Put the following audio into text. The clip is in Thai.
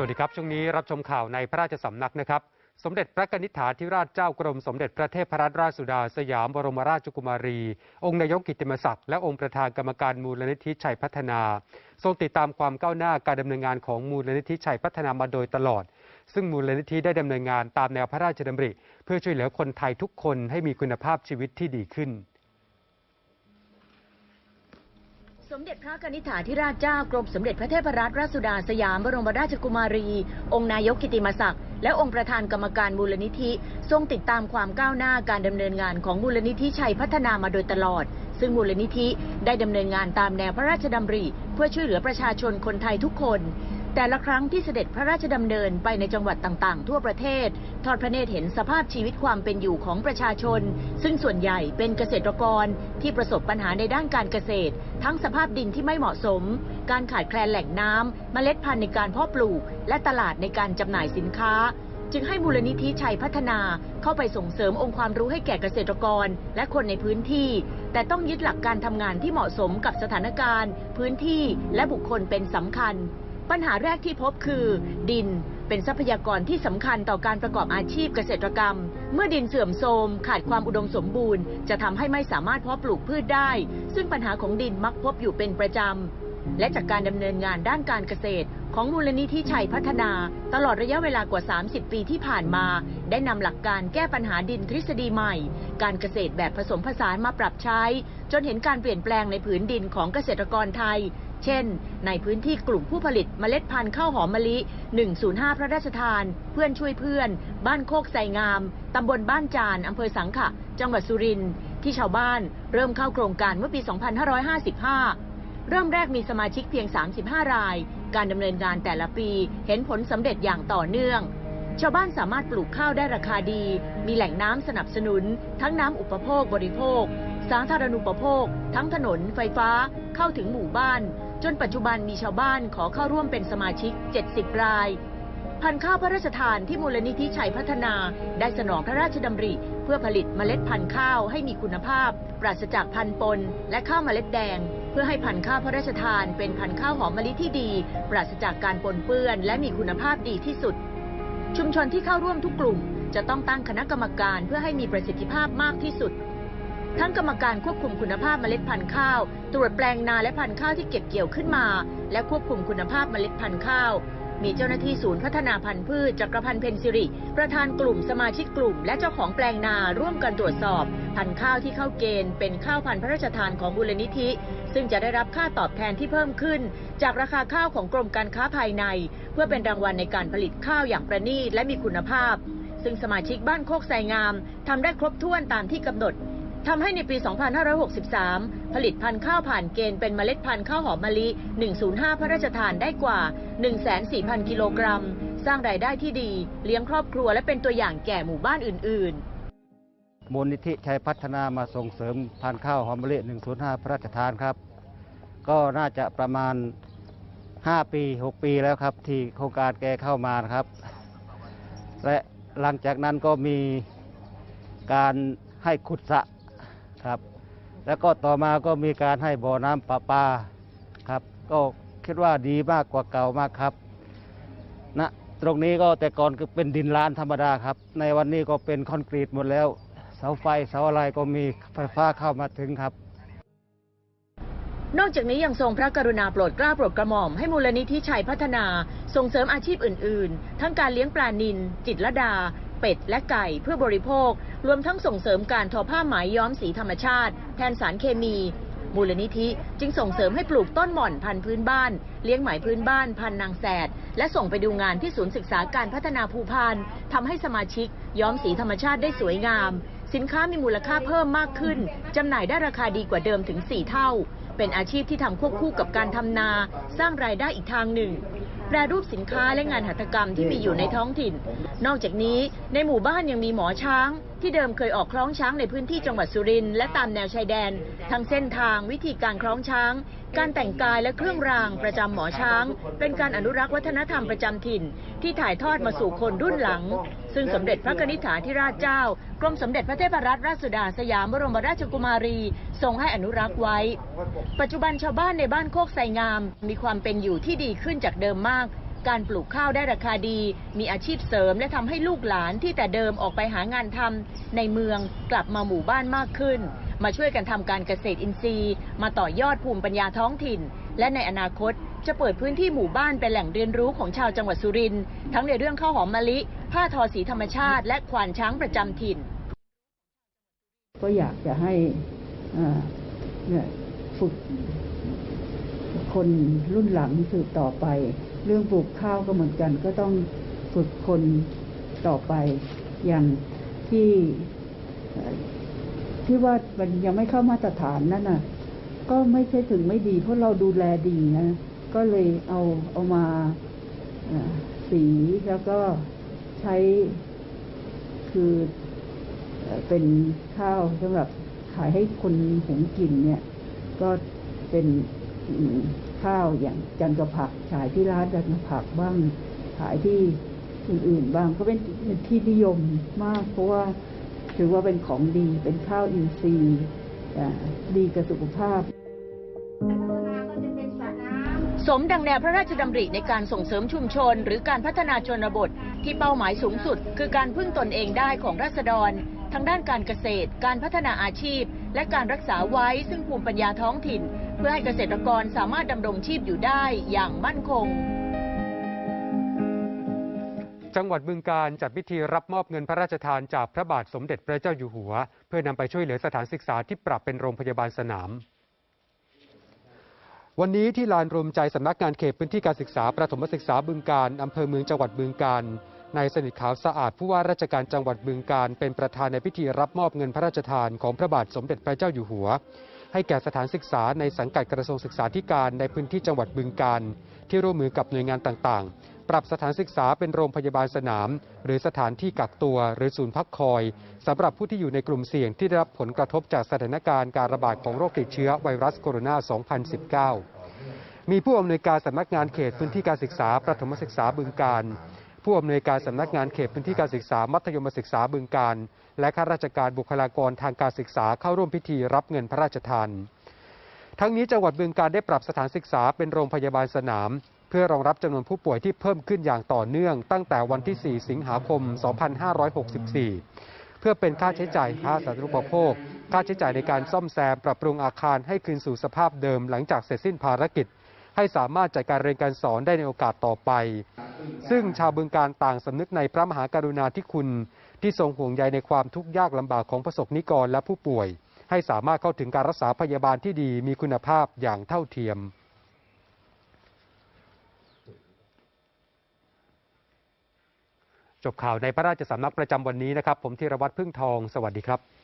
สวัสดีครับ ช่วงนี้รับชมข่าวในพระราชสำนักนะครับ สมเด็จพระนิษฐาธิราชเจ้ากรมสมเด็จพระเทพรัตนราชสุดาสยามบรมราชกุมารี องค์นายกกิตติมศักดิ์และองค์ประธานกรรมการมูลนิธิชัยพัฒนา ทรงติดตามความก้าวหน้าการดำเนินงานของมูลนิธิชัยพัฒนามาโดยตลอด ซึ่งมูลนิธิได้ดำเนินงานตามแนวพระราชดำริ เพื่อช่วยเหลือคนไทยทุกคนให้มีคุณภาพชีวิตที่ดีขึ้น มเด็จพระกนิษฐาธิราชเจ้ากรมสมเด็จพระเทพรัตนราชสุดาสยามบรมราชกุมารี องค์นายกกิติมศักดิ์และองค์ประธานกรรมการมูลนิธิ ทรงติดตามความก้าวหน้าการดำเนินงานของมูลนิธิชัยพัฒนามาโดยตลอด ซึ่งมูลนิธิได้ดำเนินงานตามแนวพระราชดำริ เพื่อช่วยเหลือประชาชนคนไทยทุกคน แต่ละครั้งที่เสด็จพระราชดำเนินไปในจังหวัดต่างๆ ทั่วประเทศ ทอดพระเนตรเห็นสภาพชีวิตความเป็นอยู่ของประชาชน ซึ่งส่วนใหญ่เป็นเกษตรกรที่ประสบปัญหาในด้านการเกษตร ทั้งสภาพดินที่ไม่เหมาะสม การขาดแคลนแหล่งน้ำเมล็ดพันธุ์ในการเพาะปลูก และตลาดในการจำหน่ายสินค้า จึงให้มูลนิธิชัยพัฒนาเข้าไปส่งเสริมองค์ความรู้ให้แก่เกษตรกร และคนในพื้นที่ แต่ต้องยึดหลักการทำงานที่เหมาะสมกับสถานการณ์ พื้นที่และบุคคลเป็นสำคัญ ปัญหาแรกที่พบคือ ดินเป็นทรัพยากรที่สำคัญต่อการประกอบอาชีพเกษตรกรรม เมื่อดินเสื่อมโทรมขาดความอุดมสมบูรณ์ จะทำให้ไม่สามารถเพาะปลูกพืชได้ ซึ่งปัญหาของดินมักพบอยู่เป็นประจำ และจากการดำเนินงานด้านการเกษตร ของมูลนิธิชัยพัฒนา ตลอดระยะเวลากว่า 30 ปีที่ผ่านมา ได้นำหลักการแก้ปัญหาดินทฤษฎีใหม่ การเกษตรแบบผสมผสานมาปรับใช้ จนเห็นการเปลี่ยนแปลงในผืนดินของเกษตรกรไทย เช่น ในพื้นที่กลุ่มผู้ผลิตเมล็ดพันธุ์ข้าวหอมมะลิ 105 พระราชทาน เพื่อนช่วยเพื่อน บ้านโคกไสงาม ตำบลบ้านจานอำเภอสังขะ จังหวัดสุรินทร์ที่ชาวบ้านเริ่มเข้าโครงการเมื่อปี 2555 เริ่มแรกมีสมาชิกเพียง 35 ราย การดำเนินงานแต่ละปีเห็นผลสำเร็จอย่างต่อเนื่องชาวบ้านสามารถปลูกข้าวได้ราคาดี มีแหล่งน้ำสนับสนุน ทั้งน้ำอุปโภคบริโภค สาธารณูปโภค ทั้งถนนไฟฟ้า เข้าถึงหมู่บ้าน จนปัจจุบันมีชาวบ้านขอเข้าร่วมเป็นสมาชิก 70 ราย พันธุ์ข้าวพระราชทานที่มูลนิธิชัยพัฒนาได้สนองพระราชดำริ เพื่อผลิตเมล็ดพันธุ์ข้าวให้มีคุณภาพ ปราศจากพันธุ์ปน และข้าวเมล็ดแดง เพื่อให้พันธุ์ข้าวพระราชทานเป็นพันธุ์ข้าวหอมมะลิที่ดี ปราศจากการปนเปื้อน และมีคุณภาพดีที่สุด ชุมชนที่เข้าร่วมทุกกลุ่ม จะต้องตั้งคณะกรรมการเพื่อให้มีประสิทธิภาพมากที่สุด ทั้งกรรมการควบคุมคุณภาพเมล็ดพันธุ์ข้าว ตรวจแปลงนาและพันธุ์ข้าวที่เก็บเกี่ยวขึ้นมา และควบคุมคุณภาพเมล็ดพันธุ์ข้าว มีเจ้าหน้าที่ศูนย์พัฒนาพันธุ์พืชจักรพันธ์เพนซิริ ประธานกลุ่มสมาชิกกลุ่ม และเจ้าของแปลงนาร่วมกันตรวจสอบ พันธุ์ข้าวที่เข้าเกณฑ์เป็นข้าวพันธุ์พระราชทานของมูลนิธิ ซึ่งจะได้รับค่าตอบแทนที่เพิ่มขึ้น จากราคาข้าวของกรมการค้าภายใน เพื่อเป็นรางวัลในการผลิตข้าวอย่างประณีตและมีคุณภาพ ซึ่งสมาชิกบ้านโคกไซงามทำได้ครบถ้วนตามที่กำหนด ทำให้ในปี 2563 ผลิตพันธุ์ข้าวผ่านเกณฑ์เป็นเมล็ดพันธุ์ข้าวหอมมะลิ 105 พระราชทานได้กว่า 104,000 กิโลกรัม สร้างรายได้ที่ดี เลี้ยงครอบครัวและเป็นตัวอย่างแก่หมู่บ้านอื่น ๆมูลนิธิชัยพัฒนามาส่งเสริมพันธุ์ข้าวหอมมะลิ105 พระราชทานครับ ก็น่าจะประมาณ 5 ปี 6 ปีแล้วครับ ที่โครงการแกเข้ามานะครับ และหลังจากนั้นก็มีการให้ขุดสระ ครับ แล้วก็ต่อมาก็มีการให้บ่อน้ำประปาครับ ก็คิดว่าดีมากกว่าเก่ามากครับนะตรงนี้ก็แต่ก่อนก็เป็นดินล้านธรรมดาครับ ในวันนี้ก็เป็นคอนกรีตหมดแล้ว เสาไฟเสาอะไรก็มีไฟฟ้าเข้ามาถึงครับนอกจากนี้ยังทรงพระกรุณาโปรดเกล้าโปรดกระหม่อมให้มูลนิธิชัยพัฒนา ส่งเสริมอาชีพอื่น ๆ ทั้งการเลี้ยงปลานิลจิตรดา เป็ด และไก่เพื่อบริโภค รวมทั้งส่งเสริมการทอผ้าไหมย้อมสีธรรมชาติ แทนสารเคมี มูลนิธิจึงส่งเสริมให้ปลูกต้นหม่อนพันธุ์พื้นบ้าน เลี้ยงไหมพื้นบ้านพันนางแสด และส่งไปดูงานที่ศูนย์ศึกษาการพัฒนาภูพานทำให้สมาชิก ย้อมสีธรรมชาติได้สวยงาม สินค้ามีมูลค่าเพิ่มมากขึ้นจำหน่ายได้ราคาดีกว่าเดิมถึง 4 เท่า เป็นอาชีพที่ทำควบคู่กับการทำนา สร้างรายได้อีกทางหนึ่ง แปรรูปสินค้าและงานหัตถกรรมที่มีอยู่ในท้องถิ่น นอกจากนี้ในหมู่บ้านยังมีหมอช้างที่เดิมเคยออกคล้องช้างในพื้นที่จังหวัดสุรินทร์และตามแนวชายแดน ทั้งเส้นทางวิธีการคล้องช้าง การแต่งกายและเครื่องรางประจำหมอช้าง เป็นการอนุรักษ์วัฒนธรรมประจำถิ่น ที่ถ่ายทอดมาสู่คนรุ่นหลัง ซึ่งสมเด็จพระนิษฐาธิราชเจ้ากรมสมเด็จพระเทพรัตนราชสุดาสยามบรมราชกุมารีทรงให้อนุรักษ์ไว้ ปัจจุบันชาวบ้านในบ้านโคกไสงาม มีความเป็นอยู่ที่ดีขึ้นจากเดิมมาก การปลูกข้าวได้ราคาดี มีอาชีพเสริม และทำให้ลูกหลานที่แต่เดิมออกไปหางานทำในเมืองกลับมาหมู่บ้านมากขึ้น มาช่วยกันทำการเกษตรอินทรีย์ มาต่อยอดภูมิปัญญาท้องถิ่น และในอนาคตจะเปิดพื้นที่หมู่บ้านเป็นแหล่งเรียนรู้ของชาวจังหวัดสุรินทร์ทั้งในเรื่องข้าวหอมมะลิ ผ้าทอสีธรรมชาติ และควานช้างประจำถิ่น ก็อยากจะให้เนี่ยฝึกคนรุ่นหลังสืบต่อไป เรื่องปลูกข้าวก็เหมือนกัน ก็ต้องฝึกคนต่อไปอย่างที่ที่ว่ามันยังไม่เข้ามาตรฐานนั่นน่ะ ก็ไม่ใช่ถึงไม่ดี เพราะเราดูแลดีนะ ก็เลยเอาเอามาสีแล้วก็ใช้คือเป็นข้าวสำหรับขายให้คนหุงกินเนี่ย ก็เป็น ข้าวอย่างจันกระผักขายที่ร้านจันกระผักบ้างขายที่อื่นๆบ้างก็เป็นเป็นที่นิยมมาก เพราะว่าถือว่าเป็นของดีเป็นข้าวอินทรีย์ดีกับสุขภาพสมดังแนวพระราชดำริในการส่งเสริมชุมชน หรือการพัฒนาชนบทที่เป้าหมายสูงสุด คือการพึ่งตนเองได้ของราษฎรทางด้านการเกษตร การพัฒนาอาชีพ และการรักษาไว้ซึ่งภูมิปัญญาท้องถิ่น เพื่อให้เกษตรกรสามารถดำรงชีพอยู่ได้อย่างมั่นคง จังหวัดบึงการจัดพิธีรับมอบเงินพระราชทานจากพระบาทสมเด็จพระเจ้าอยู่หัว เพื่อนำไปช่วยเหลือสถานศึกษาที่ปรับเป็นโรงพยาบาลสนามวันนี้ที่ลานรวมใจสำนักงานเขตพื้นที่การศึกษาประถมศึกษาบึงการอำเภอเมืองจังหวัดบึงการนายสนิทขาวสะอาดผู้ว่าราชการจังหวัดบึงการเป็นประธานในพิธีรับมอบเงินพระราชทานของพระบาทสมเด็จพระเจ้าอยู่หัว ให้แก่สถานศึกษาในสังกัดกระทรวงศึกษาธิการในพื้นที่จังหวัดบึงการ ที่ร่วมมือกับหน่วยงานต่างๆ ปรับสถานศึกษาเป็นโรงพยาบาลสนาม หรือสถานที่กักตัว หรือศูนย์พักคอยสำหรับผู้ที่อยู่ในกลุ่มเสี่ยงที่ได้รับผลกระทบจากสถานการณ์การระบาดของโรคติดเชื้อไวรัสโคโรนา 2019มีผู้อำนวยการสำนักงานเขตพื้นที่การศึกษาประถมศึกษาบึงการ ผู้อำนวยการสำนักงานเขตพื้นที่การศึกษามัธยมศึกษาบึงการ และข้าราชการบุคลากรทางการศึกษาเข้าร่วมพิธีรับเงินพระราชทาน ทั้งนี้จังหวัดบึงการได้ปรับสถานศึกษาเป็นโรงพยาบาลสนาม เพื่อรองรับจำนวนผู้ป่วยที่เพิ่มขึ้นอย่างต่อเนื่อง ตั้งแต่วันที่ 4 สิงหาคม 2564 เพื่อเป็นค่าใช้จ่ายค่าสาธารณูปโภค ค่าใช้จ่ายในการซ่อมแซมปรับปรุงอาคารให้คืนสู่สภาพเดิมหลังจากเสร็จสิ้นภารกิจ ให้สามารถจัดการเรียนการสอนได้ในโอกาสต่อไป ซึ่งชาวบึงการต่างสำนึกในพระมหากรุณาธิคุณ ที่ทรงห่วงใยในความทุกข์ยากลำบากของประสบนิกรและผู้ป่วย ให้สามารถเข้าถึงการรักษาพยาบาลที่ดีมีคุณภาพอย่างเท่าเทียมจบข่าวในพระราชสำนักประจำวันนี้นะครับ ผมธีรวัตรพึ่งทอง สวัสดีครับ